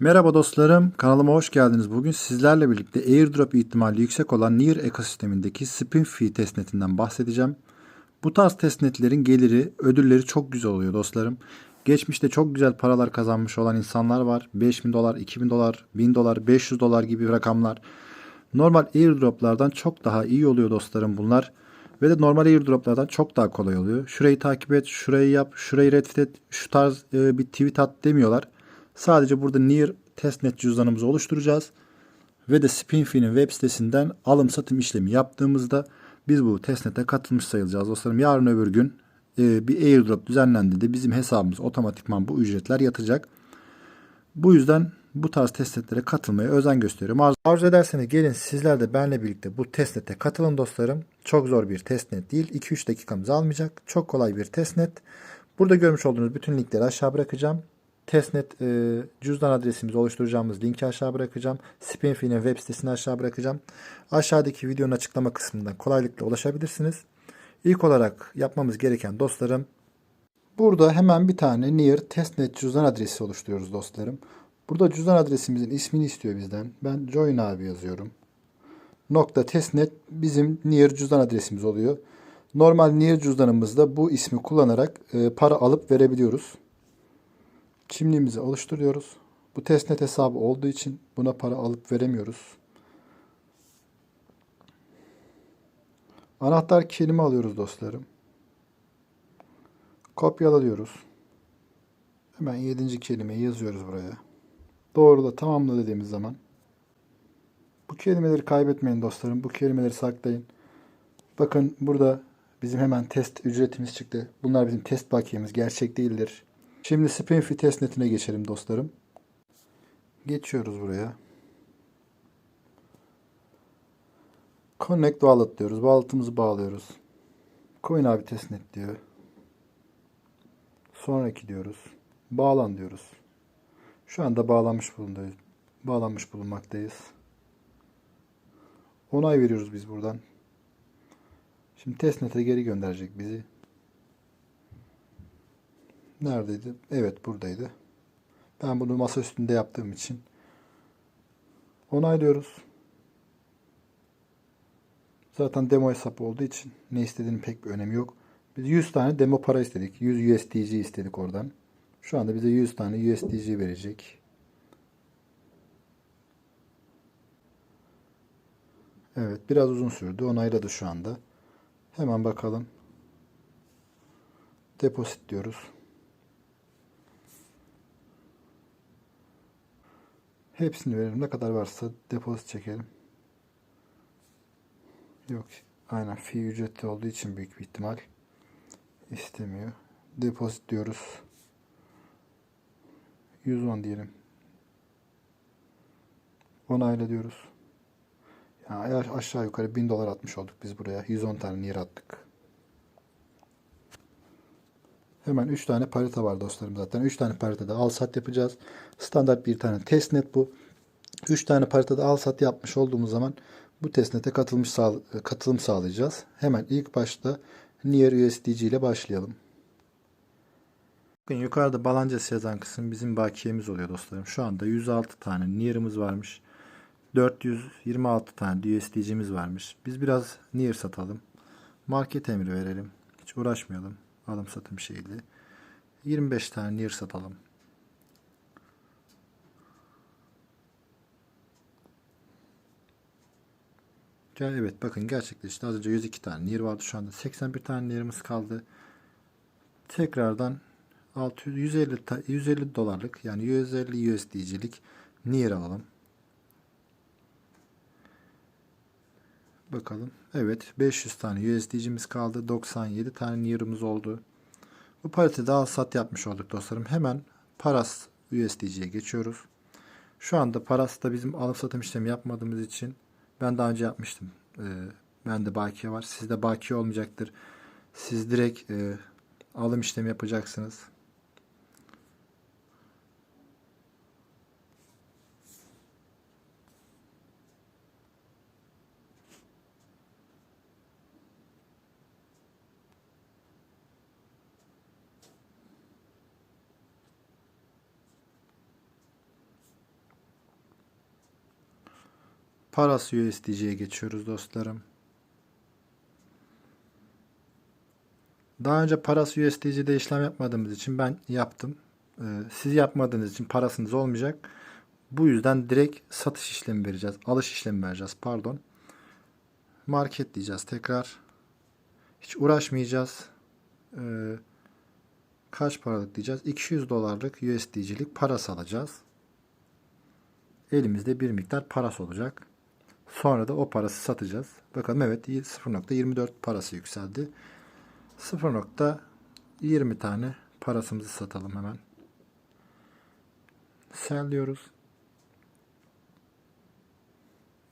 Merhaba dostlarım, kanalıma hoş geldiniz. Bugün sizlerle birlikte airdrop ihtimali yüksek olan Near ekosistemindeki Spin Fee testnetinden bahsedeceğim. Bu tarz testnetlerin geliri, ödülleri çok güzel oluyor dostlarım. Geçmişte çok güzel paralar kazanmış olan insanlar var. 5000 dolar, 2000 dolar, 1000 dolar, 500 dolar gibi rakamlar. Normal airdroplardan çok daha iyi oluyor dostlarım bunlar. Ve de normal airdroplardan çok daha kolay oluyor. Şurayı takip et, şurayı yap, şurayı retweet et, şu tarz e, bir tweet at demiyorlar. Sadece burada Near testnet cüzdanımızı oluşturacağız. Ve de Spinfee'nin web sitesinden alım satım işlemi yaptığımızda biz bu testnete katılmış sayılacağız dostlarım. Yarın öbür gün e, bir airdrop düzenlendiğinde bizim hesabımız otomatikman bu ücretler yatacak. Bu yüzden bu tarz testnetlere katılmaya özen gösteriyorum. Arzu, arzu ederseniz gelin sizler de benimle birlikte bu testnete katılın dostlarım. Çok zor bir testnet değil. 2-3 dakikamızı almayacak. Çok kolay bir testnet. Burada görmüş olduğunuz bütün linkleri aşağı bırakacağım. Testnet e, cüzdan adresimizi oluşturacağımız linki aşağı bırakacağım. Spinfee'nin web sitesini aşağı bırakacağım. Aşağıdaki videonun açıklama kısmından kolaylıkla ulaşabilirsiniz. İlk olarak yapmamız gereken dostlarım Burada hemen bir tane Near testnet cüzdan adresi oluşturuyoruz dostlarım. Burada cüzdan adresimizin ismini istiyor bizden. Ben Join abi yazıyorum. Nokta testnet bizim Near cüzdan adresimiz oluyor. Normal Near cüzdanımızda bu ismi kullanarak e, para alıp verebiliyoruz. Kimliğimizi oluşturuyoruz. Bu testnet hesabı olduğu için buna para alıp veremiyoruz. Anahtar kelime alıyoruz dostlarım. Kopyalıyoruz. Hemen yedinci kelimeyi yazıyoruz buraya. Doğrula tamamla dediğimiz zaman. Bu kelimeleri kaybetmeyin dostlarım. Bu kelimeleri saklayın. Bakın burada bizim hemen test ücretimiz çıktı. Bunlar bizim test bakiyemiz. Gerçek değildir. Şimdi Spinfi testnetine geçelim dostlarım. Geçiyoruz buraya. Connect Wallet diyoruz. Wallet'ımızı bağlıyoruz. Coin abi testnet diyor. Sonraki diyoruz. Bağlan diyoruz. Şu anda bağlanmış bulundayız. Bağlanmış bulunmaktayız. Onay veriyoruz biz buradan. Şimdi testnet'e geri gönderecek bizi. Neredeydi? Evet buradaydı. Ben bunu masa üstünde yaptığım için onaylıyoruz. Zaten demo hesap olduğu için ne istediğinin pek bir önemi yok. Biz 100 tane demo para istedik. 100 USDC istedik oradan. Şu anda bize 100 tane USDC verecek. Evet biraz uzun sürdü. Onayladı şu anda. Hemen bakalım. Deposit diyoruz. Hepsini verelim. Ne kadar varsa depozit çekelim. Yok. Aynen fee ücreti olduğu için büyük bir ihtimal istemiyor. Depozit diyoruz. 110 diyelim. Onayla diyoruz. Yani aşağı yukarı 1000 dolar atmış olduk biz buraya. 110 tane yer attık. Hemen 3 tane parita var dostlarım zaten. 3 tane paritada al sat yapacağız. Standart bir tane testnet bu. 3 tane paritada al sat yapmış olduğumuz zaman bu testnete katılmış sağ, katılım sağlayacağız. Hemen ilk başta Near USDC ile başlayalım. Bakın yukarıda balancası yazan kısım bizim bakiyemiz oluyor dostlarım. Şu anda 106 tane Near'ımız varmış. 426 tane USDC'miz varmış. Biz biraz Near satalım. Market emri verelim. Hiç uğraşmayalım. Alım satım şeyli. 25 tane Near satalım. Evet bakın gerçekleşti. Az önce 102 tane Near vardı. Şu anda 81 tane Near'ımız kaldı. Tekrardan 600 150 ta- 150 dolarlık yani 150 USD'cilik Near alalım. Bakalım. Evet 500 tane USD'cimiz kaldı. 97 tane Near'ımız oldu. Bu paritede al sat yapmış olduk dostlarım. Hemen Paras USDC'ye geçiyoruz. Şu anda Paras'ta bizim alım satım işlemi yapmadığımız için ben daha önce yapmıştım. Ee, bende bakiye var. Sizde bakiye olmayacaktır. Siz direkt e, alım işlemi yapacaksınız. Paras USDC'ye geçiyoruz dostlarım. Daha önce Paras USDC'de işlem yapmadığımız için ben yaptım. Ee, siz yapmadığınız için parasınız olmayacak. Bu yüzden direkt satış işlemi vereceğiz. Alış işlemi vereceğiz. Pardon. Market diyeceğiz tekrar. Hiç uğraşmayacağız. Ee, kaç paralık diyeceğiz? 200 dolarlık USDC'lik parası alacağız. Elimizde bir miktar parası olacak. Sonra da o parası satacağız. Bakalım evet 0.24 parası yükseldi. 0.20 tane parasımızı satalım hemen. Sell diyoruz.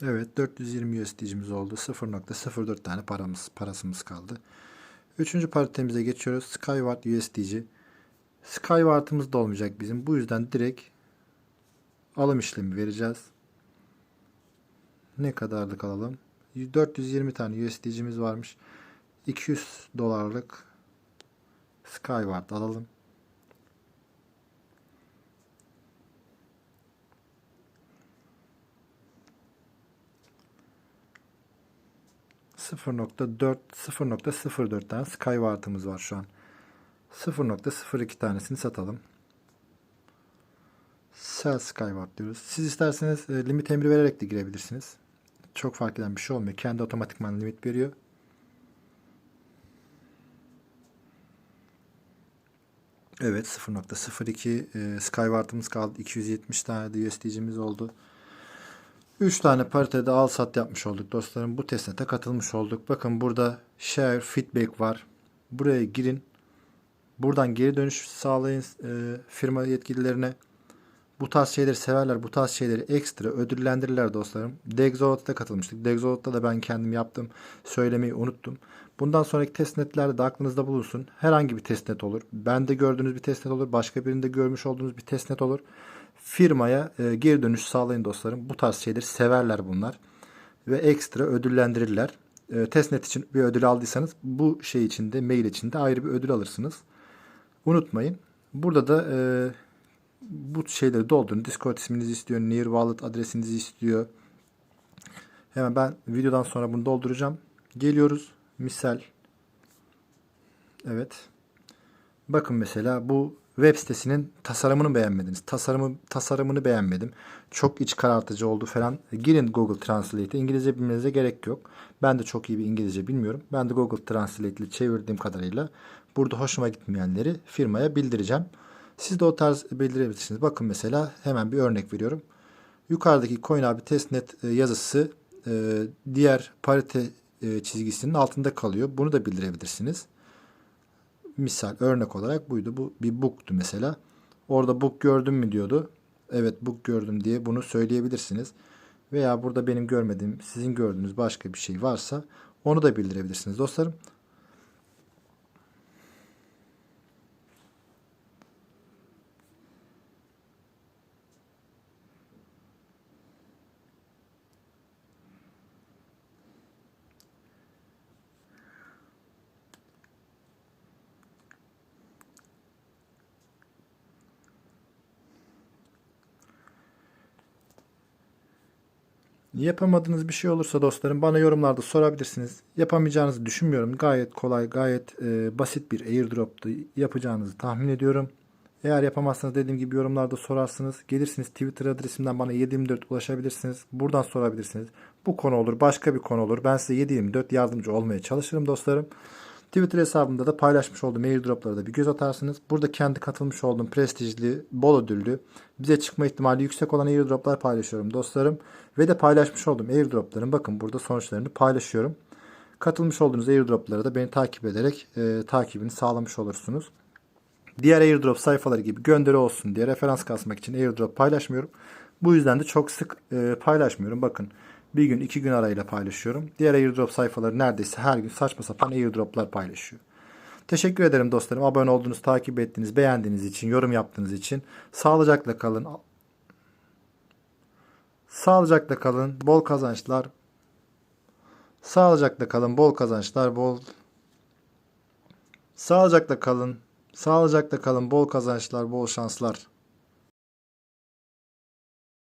Evet 420 USD'cimiz oldu. 0.04 tane paramız, parasımız kaldı. Üçüncü paritemize geçiyoruz. Skyward USDC. Skyward'ımız da olmayacak bizim. Bu yüzden direkt alım işlemi vereceğiz. Ne kadarlık alalım? 420 tane USD'cimiz varmış. 200 dolarlık Skyward alalım. .4 0.04 tane Skyward'ımız var şu an. 0.02 tanesini satalım. Sell Skyward diyoruz. Siz isterseniz e, limit emri vererek de girebilirsiniz. Çok fark eden bir şey olmuyor. Kendi otomatikman limit veriyor. Evet 0.02 e, Skyward'ımız kaldı. 270 tane de USD'cimiz oldu. 3 tane paritede al sat yapmış olduk dostlarım. Bu testnete katılmış olduk. Bakın burada share feedback var. Buraya girin. Buradan geri dönüş sağlayın e, firma yetkililerine. Bu tarz şeyleri severler. Bu tarz şeyleri ekstra ödüllendirirler dostlarım. Dexolot'a katılmıştık. Dexolot'ta da ben kendim yaptım. Söylemeyi unuttum. Bundan sonraki testnetlerde de aklınızda bulunsun. Herhangi bir testnet olur. Bende gördüğünüz bir testnet olur. Başka birinde görmüş olduğunuz bir testnet olur. Firmaya e, geri dönüş sağlayın dostlarım. Bu tarz şeyleri severler bunlar. Ve ekstra ödüllendirirler. E, testnet için bir ödül aldıysanız bu şey içinde, mail içinde ayrı bir ödül alırsınız. Unutmayın. Burada da e, bu şeyleri doldurun. Discord isminizi istiyor. Near Wallet adresinizi istiyor. Hemen ben videodan sonra bunu dolduracağım. Geliyoruz. Misal. Evet. Bakın mesela bu web sitesinin tasarımını beğenmediniz. Tasarımı tasarımını beğenmedim. Çok iç karartıcı oldu falan. Girin Google Translate'e. İngilizce bilmenize gerek yok. Ben de çok iyi bir İngilizce bilmiyorum. Ben de Google Translate ile çevirdiğim kadarıyla burada hoşuma gitmeyenleri firmaya bildireceğim. Siz de o tarz bildirebilirsiniz. Bakın mesela hemen bir örnek veriyorum. Yukarıdaki Coin abi testnet e, yazısı e, diğer parite e, çizgisinin altında kalıyor. Bunu da bildirebilirsiniz. Misal örnek olarak buydu. Bu bir book'tu mesela. Orada book gördüm mü diyordu. Evet book gördüm diye bunu söyleyebilirsiniz. Veya burada benim görmediğim, sizin gördüğünüz başka bir şey varsa onu da bildirebilirsiniz dostlarım. Yapamadığınız bir şey olursa dostlarım bana yorumlarda sorabilirsiniz. Yapamayacağınızı düşünmüyorum. Gayet kolay, gayet e, basit bir airdrop'tu. Yapacağınızı tahmin ediyorum. Eğer yapamazsanız dediğim gibi yorumlarda sorarsınız. Gelirsiniz Twitter adresimden bana 724 ulaşabilirsiniz. Buradan sorabilirsiniz. Bu konu olur, başka bir konu olur. Ben size 724 yardımcı olmaya çalışırım dostlarım. Twitter hesabımda da paylaşmış olduğum airdroplara da bir göz atarsınız. Burada kendi katılmış olduğum prestijli, bol ödüllü, bize çıkma ihtimali yüksek olan airdroplar paylaşıyorum dostlarım. Ve de paylaşmış olduğum airdropların bakın burada sonuçlarını paylaşıyorum. Katılmış olduğunuz airdroplara da beni takip ederek e, takibini sağlamış olursunuz. Diğer airdrop sayfaları gibi gönderi olsun diye referans kasmak için airdrop paylaşmıyorum. Bu yüzden de çok sık e, paylaşmıyorum. Bakın bir gün iki gün arayla paylaşıyorum. Diğer airdrop sayfaları neredeyse her gün saçma sapan airdroplar paylaşıyor. Teşekkür ederim dostlarım. Abone olduğunuz, takip ettiğiniz, beğendiğiniz için, yorum yaptığınız için. Sağlıcakla kalın. Sağlıcakla kalın. Bol kazançlar. Sağlıcakla kalın. Bol kazançlar. Bol Sağlıcakla kalın. Sağlıcakla kalın. Bol kazançlar, bol şanslar.